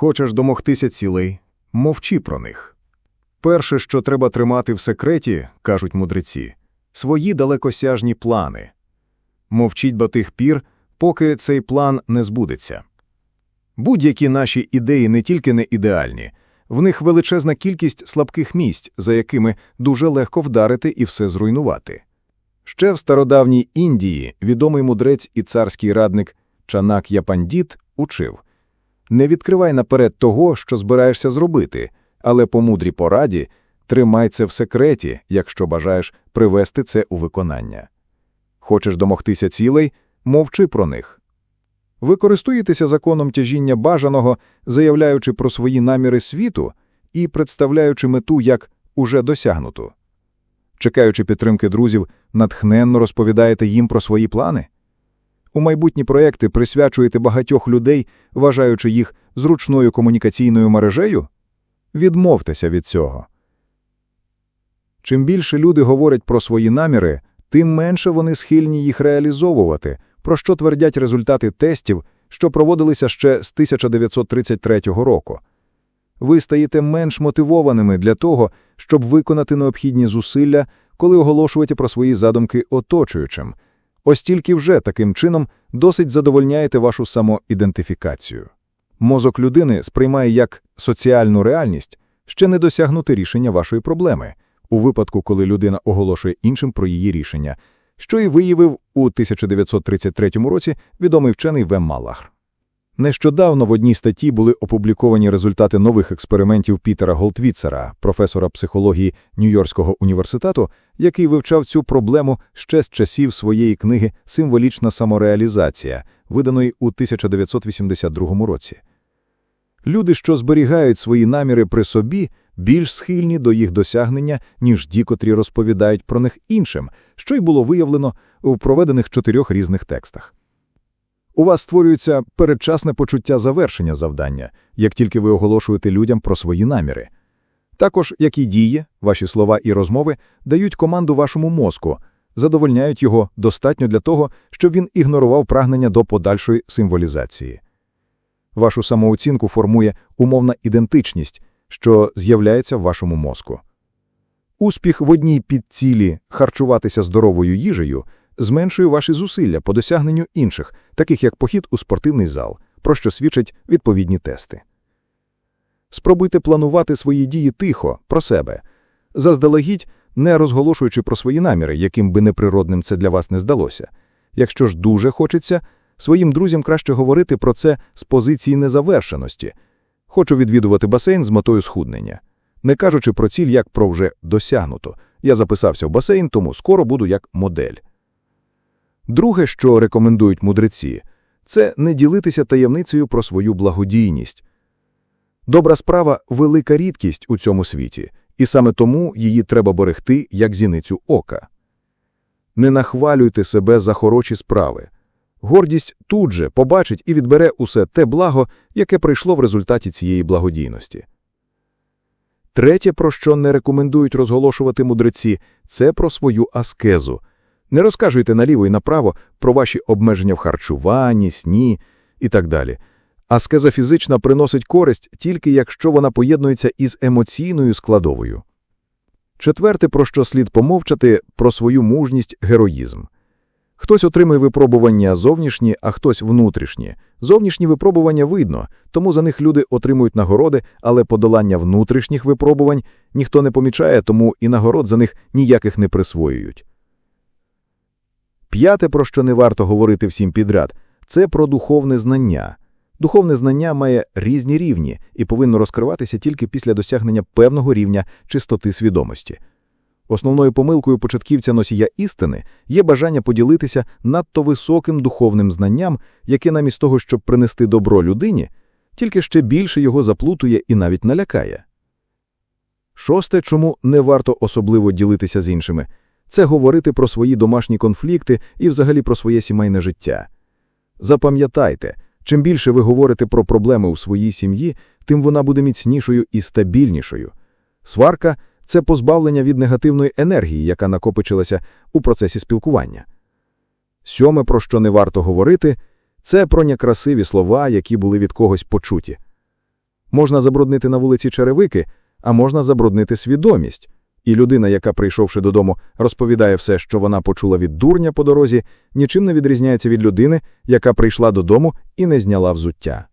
Хочеш домогтися цілей, мовчи про них. Перше, що треба тримати в секреті, кажуть мудреці, свої далекосяжні плани. Мовчіть до тих пір, поки цей план не збудеться. Будь-які наші ідеї не тільки не ідеальні, в них величезна кількість слабких місць, за якими дуже легко вдарити і все зруйнувати. Ще в стародавній Індії відомий мудрець і царський радник Чанак Япандіт учив не відкривай наперед того, що збираєшся зробити, але по мудрій пораді тримай це в секреті, якщо бажаєш привести це у виконання. Хочеш домогтися цілей, мовчи про них. Ви користуєтеся законом тяжіння бажаного, заявляючи про свої наміри світу і представляючи мету як уже досягнуту. Чекаючи підтримки друзів, натхненно розповідаєте їм про свої плани. У майбутні проекти присвячуєте багатьох людей, вважаючи їх зручною комунікаційною мережею? Відмовтеся від цього. Чим більше люди говорять про свої наміри, тим менше вони схильні їх реалізовувати, про що твердять результати тестів, що проводилися ще з 1933 року. Ви стаєте менш мотивованими для того, щоб виконати необхідні зусилля, коли оголошуєте про свої задумки оточуючим. Ось тільки вже таким чином досить задовольняєте вашу самоідентифікацію. Мозок людини сприймає як соціальну реальність ще не досягнути рішення вашої проблеми, у випадку, коли людина оголошує іншим про її рішення, що і виявив у 1933 році відомий вчений Вем Малахр. Нещодавно в одній статті були опубліковані результати нових експериментів Пітера Голтвіцера, професора психології Нью-Йоркського університету, який вивчав цю проблему ще з часів своєї книги Символічна самореалізація, виданої у 1982 році. Люди, що зберігають свої наміри при собі, більш схильні до їх досягнення, ніж ті, котрі розповідають про них іншим, що й було виявлено у проведених чотирьох різних текстах. У вас створюється передчасне почуття завершення завдання, як тільки ви оголошуєте людям про свої наміри. Також, як і дії, ваші слова і розмови дають команду вашому мозку, задовольняють його достатньо для того, щоб він ігнорував прагнення до подальшої символізації. Вашу самооцінку формує умовна ідентичність, що з'являється в вашому мозку. Успіх в одній підцілі харчуватися здоровою їжею зменшує ваші зусилля по досягненню інших, таких як похід у спортивний зал, про що свідчать відповідні тести. Спробуйте планувати свої дії тихо, про себе, заздалегідь, не розголошуючи про свої наміри, яким би неприродним це для вас не здалося. Якщо ж дуже хочеться, своїм друзям краще говорити про це з позиції незавершеності. Хочу відвідувати басейн з метою схуднення, не кажучи про ціль як про вже досягнуто. Я записався в басейн, тому скоро буду як модель. Друге, що рекомендують мудреці, це не ділитися таємницею про свою благодійність. Добра справа велика рідкість у цьому світі, і саме тому її треба берегти як зіницю ока. Не нахвалюйте себе за хороші справи. Гордість тут же побачить і відбере усе те благо, яке прийшло в результаті цієї благодійності. Третє, про що не рекомендують розголошувати мудреці, це про свою аскезу. Не розкажуйте наліво і направо про ваші обмеження в харчуванні, сні і так далі. Аскеза фізична приносить користь тільки якщо вона поєднується із емоційною складовою. Четверте, про що слід помовчати, про свою мужність, героїзм. Хтось отримує випробування зовнішні, а хтось внутрішні. Зовнішні випробування видно, тому за них люди отримують нагороди, але подолання внутрішніх випробувань ніхто не помічає, тому і нагород за них ніяких не присвоюють. П'яте, про що не варто говорити всім підряд, це про духовне знання. Духовне знання має різні рівні і повинно розкриватися тільки після досягнення певного рівня чистоти свідомості. Основною помилкою початківця носія істини є бажання поділитися надто високим духовним знанням, яке намість того, щоб принести добро людині, тільки ще більше його заплутує і навіть налякає. Шосте, чому не варто особливо ділитися з іншими, це говорити про свої домашні конфлікти і взагалі про своє сімейне життя. Запам'ятайте, чим більше ви говорите про проблеми у своїй сім'ї, тим вона буде міцнішою і стабільнішою. Сварка це позбавлення від негативної енергії, яка накопичилася у процесі спілкування. Сьоме, про що не варто говорити, це про некрасиві слова, які були від когось почуті. Можна забруднити на вулиці черевики, а можна забруднити свідомість. І людина, яка, прийшовши додому, розповідає все, що вона почула від дурня по дорозі, нічим не відрізняється від людини, яка прийшла додому і не зняла взуття.